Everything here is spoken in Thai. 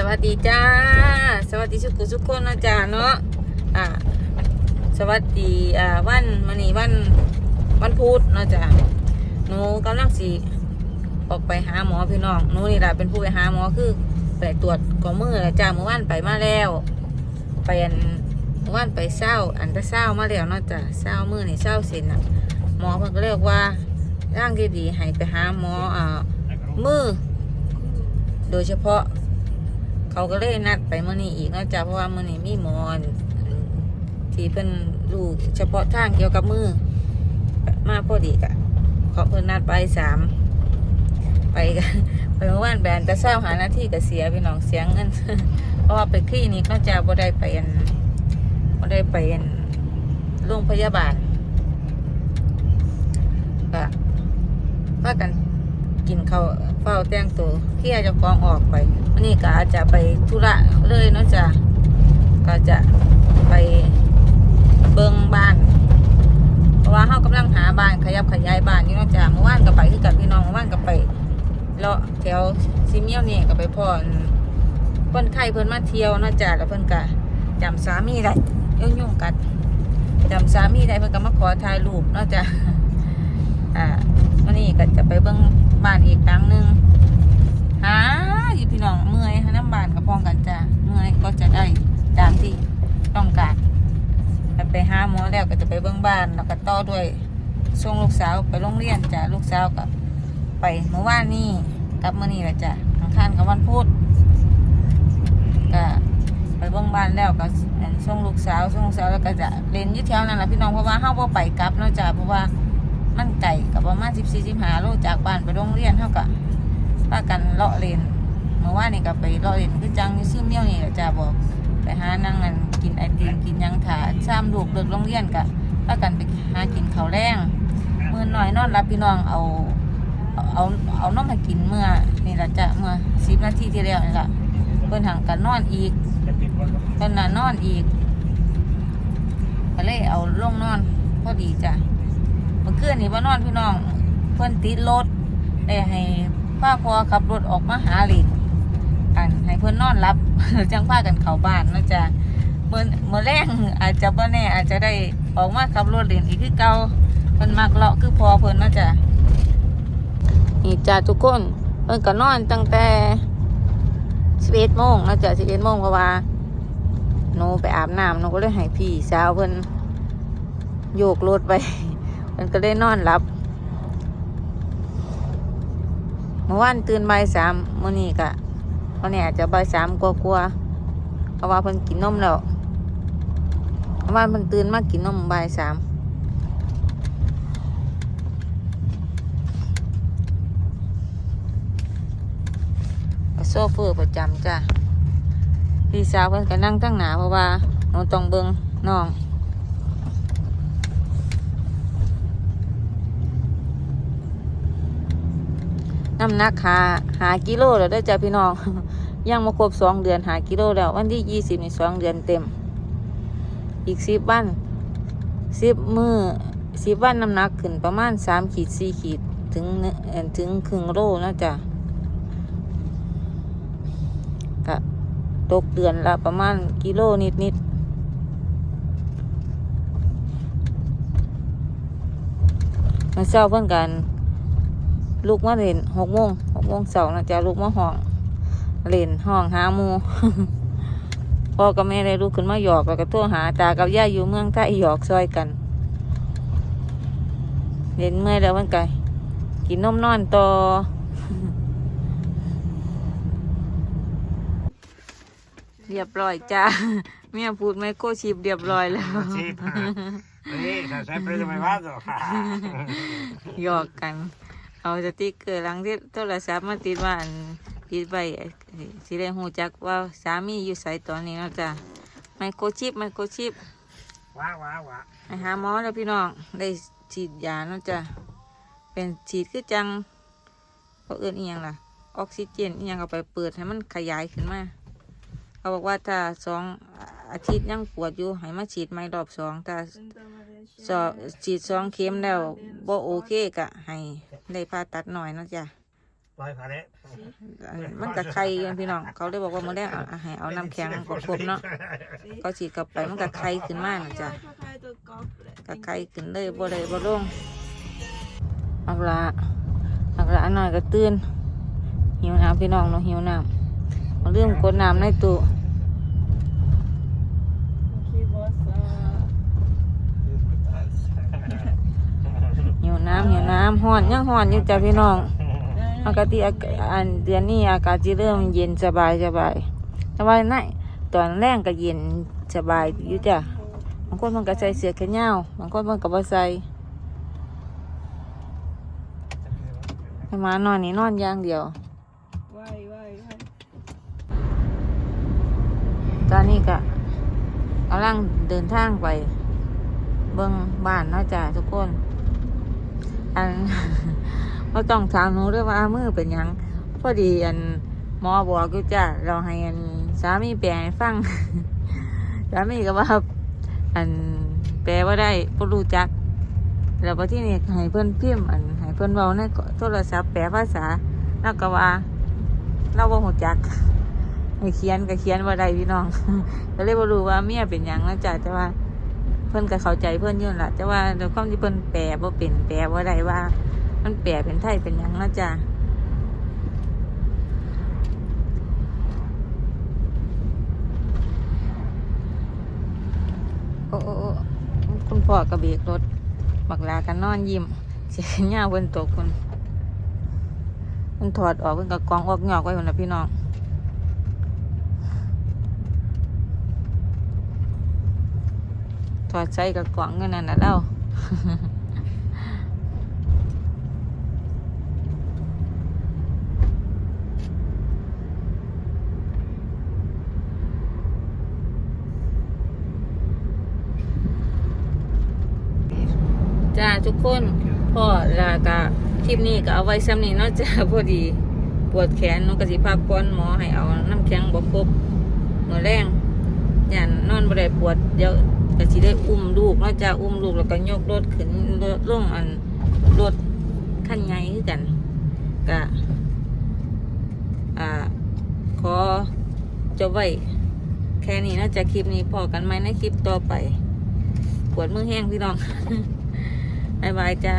สวัสดีจ้า สวัสดีสุกุสุกคนนะจ้าเนาะอ่าสวัสดีอ่าวันมันนี่วันวันพุธนะจ้าหนูกำลังสีออกไปหาหมอพี่น้องหนูนี่แหละเป็นผู้ไปหาหมอคือไปตรวจกองมือแหละจ้าเมื่อวานไปมาแล้ว ไปอันเมื่อวานไปเศร้า อันจะเศร้ามาแล้วนะจ้าเศร้ามือนี่เศร้าเสร็จน่ะหมอเพิ่นก็เรียกว่าร่างดีให้ไปหาหมออ่ามือ โดยเฉพาะ เขาก็เลยนัดไปมื่อนี้อีกนอกจากเพราะว่ามื่อนี้มีหมอนที่เพิ่นรู้เฉพาะทางเกี่ยวกับมือ มาพอดีกะเขาเพิ่นนัดไปสามไปกันไปเมื่อวานแบนแต่เศร้าหาหน้าที่ก็เสียพี่น้องเสียงเงินเพราะว่าไปคลินิกเนอกจากบ่ได้ไปอันบ่ได้ไปอันโรงพยาบาลก็พากัน กินข้าวเฝ้าแต่งตัวเคลียจ้าของออกไปวันนี้ก็อาจจะไปธุระเลยเนาะจ้ะก็จะไปเบิงบ้าน เพราะว่าเฮากำลังหาบ้านขยับขยายบ้านอยู่เนาะจ้ะเมื่อวานก็ไปคือกับพี่น้องเมื่อวานก็ไปเลาะแถวซิเมียวนี่ก็ไปพ่อคนไทยเพิ่นมาเที่ยวเนาะจ้ะแล้วเพิ่นก็จำสามีได้ยุ่งยุ่งกัดจำสามีได้เพิ่นก็มาขอถ่ายรูปเนาะจ้ะอ่า วันนี้ก็จะไปเบิ่งบ้านอีกครั้งหนึงหาอยู่พี่น้องเมื่อยหาน้ำบานกับพ้องกันจ้าเมื่อยก็จะได้ตามที่ต้องการไปหาหมอแล้วก็จะไปเบิ้งบ้านแล้วก็ต่อด้วยส่งลูกสาวไปโรงเรียนจ้ะลูกสาวกับไปเมื่อวานนี้กลับมื่อนี้แหละจ้ะอังคารกับวันพุธก็ไปเบิ้งบ้านแล้วก็ส่งลูกสาวส่งลูกสาวแล้วก็จะเรียนยี่แถวนั่นแหละพี่น้องเพราะว่าเฮาบ่ไปกลับเนาะจ้ะเพราะว่า มันไก่กับประมาณ14 15โลจากบ้านไปโรงเรียนเฮาก็ป้ากันเลาะเลนเมื่อวานนี่ก็ไปเลาะเลนคือจังซื้อเมี่ยวนี่แหละจ้าบอกไปหานั่งกันกินไอติมกินยังถาซ้ำลูกเลิกโรงเรียนกะป้ากันไปหากินข้าวแรงมื่อหน่อยนอนรับพี่น้องเอาเอาเอาเอาน้องมากินเมื่อนี่แหละจะเมื่อสิบนาทีที่แล้วนี่แหละเพิ่นหังกันนอนอีกเพิ่นน่ะนอนอีกก็เลยเอาลงนอนพอดีจ้ะ มื่อคืนนี่ว่านอนพี่น้อง เพิ่อนติดรถได้ให้ป้าพอขับรถออกมาหาหลินอันให้เพิ่อนนอนรับจังพากันเข้าบ้านเนาะจ้ะเมื่อเมื่อแรงอาจจะบ่แน่อาจจะได้ออกมาขับรถเล่นอีกคือเก่าเพิ่นมักเลาะคือพอเพิ่นเนาะจ้ะนี่จ้ะทุกคนเพิ่นก็นอนตั้งแต่11โมงเนาะจ้ะ11โมงเพราะว่าหนูไปอาบน้ำหนูก็เลยให้พี่สาวเพิ่นโยกรถไป เพิ่นก็เลยนอนหลับเมื่อวานตื่นบ่ายสามมื้อนี้กะวันนี้อาจจะบ่ายสามกว่าๆเพราะว่าเพิ่นกินนมแล้วเมื่อวานเพิ่นตื่นมากินนมบ่ายสามโซเฟอร์ประจำจ้ะพี่สาวเพิ่นก็นั่งตั้งหนาเพราะว่าหนูต้องเบิงน้อง น้ำหนักหาหากิโลแล้วได้จ้ะพี่น้อง ยังมาครบสองเดือนหากิโลแล้ววันที่ยี่สิบในสองเดือนเต็ม อีกสิบวันสิบมือสิบวันน้ำหนักขึ้นประมาณสามขีดสี่ขีดถึงเอเอ่อถึงครึ่งโลนะจ้ะก็ตกเดือนละประมาณกิโลนิดนิดๆมันเศร้าเพื่อนกัน ลูกมาเล่นหกโมงหกโมงเสาร์นะจ๊ะลูกมาห้องเล่นห้องหาหมูพ่อกับแม่ได้ลูกขึ้นมาหยอกแล้วก็โทรหาตากับย่าอยู่เมืองไทยหยอกซอยกันเล่นเมื่อยแล้วมันไกกินนมนอนต่อเรียบร้อยจ้าเมียพูดไมโครชิปเรียบร้อยแล้ว Sì, sì, sei sempre dove vado. หยอกกัน เอาสติกเกอร์หลังที่โทรศัพท์มาติดว่าอันติดไว้สิได้หูจักว่าสามีอยู่ใส่ตอนนี้เนาะจ้ะไมโครชิปไมโครชิป Qua, qua, qua. ไปหาหมอแล้วพี่น้องได้ฉีดยาเนาะจ้ะเป็นฉีดคือจังเขาเอื่นอีหยังล่ะ ออกซิเจนอีหยังเอาไปเปิดให้มันขยายขึ้นมาเขาบอกว่าถ้าสองอาทิตย์ยังปวดอยู่ให้มาฉีดไม่รอบสองถ้าสอฉีดสองเข็มแล้วบ่โอเคกะให้ ได้ผ่าตัดหน่อยเนาะจ้ะ Vai fare. อันมันกับไข่อยู่พี่น้องเขาเลยบอกว่ามื้อแรกเอาให้เอาน้ำแข็งกบๆเนาะเขาฉีดกลับไปมันกับไข่ขึ้นมาน่ะจ้ะกะไกลขึ้นเลยบ่ได้บ่ลงอักละอักละหน่อยก็ตื่นหิวน้ำพี่น้องเนาะหิวน้ำมาลืมกดน้ำในตู้หิวน้ำหิวน้ำห้อนยังห้อนอยู่จ้ะพี่น้องปกติอากอันเดือนนี้อากาศจะเริ่มเย็นสบายสบายสบายไหนตอนแรกก็เย็นสบายอยู่จ้ะบางคนมันก็ใส่เสื้อแขนยาวบางคนมันก็บ่ใส่ให้หมานอนนี่นอนอย่างเดียวตอนนี้ก็กำลังเดินทางไป เบิ่งบ้านเนาะจ้ะทุกคน อันเราต้องถามหนูด้วยว่ามือเป็นยังพอดีอันหมอบอกอยู่จ้ะเราให้อันสามีแปลให้ฟังสามีก็ว่าอันแปลว่าได้บ่รู้จักแล้วพอที่นี่ให้เพื่อนพิมพ์อันให้เพื่อนเว้าในโทรศัพท์แปลภาษาแล้วก็ว่าเราบ่ฮู้จักให้เขียนก็เขียนบ่าได้พี่น้องก็เลยบ่รู้ว่าเมียเป็นหยังนะจ๊ะแต่ว่า เพิ่อนก็เข้าใจเพิ่อนยู่นล่ะแต่ว่าด้วยความที่เพิ่นแปลบ่าเป็นแปลบ่ได้ว่า มันแปลเป็นไทยเป็นยังนะจ๊ะโอ้โอ้คุณพ่อกระเบรกรถบักลากันนอนยิ้มเสียหน้าเพิ่นตกคุณเพิ่นถอดออกเพิ่นก็กองออกงอกไว้พุ่นน่ะพี่น้อง ถอดใจกับกล่องเงินนั่นนะเล่าจ้าทุกคนพ่อลากะคลิปนี้ก็เอาไว้ซ้ำนี้เนาะจ้าพอดี ปวดแขนนกสิพักก่อนหมอให้เอาน้ำแข็งบ่ครบมือแรงอย่านนอนบ่ได้ปวดเดี๋ยว ก็สิได้อุ้มลูกเนาจะอุ้มลูกแล้วก็ยกรถขึ้นรถลงอันรถขั้นไหญ่คือกันก็อ่าขอจบไว้แค่นี้น่าจะคลิปนี้พอกันไหมในคลิปต่อไป ปวดมือแห้งพี่น้องบายบายจ้า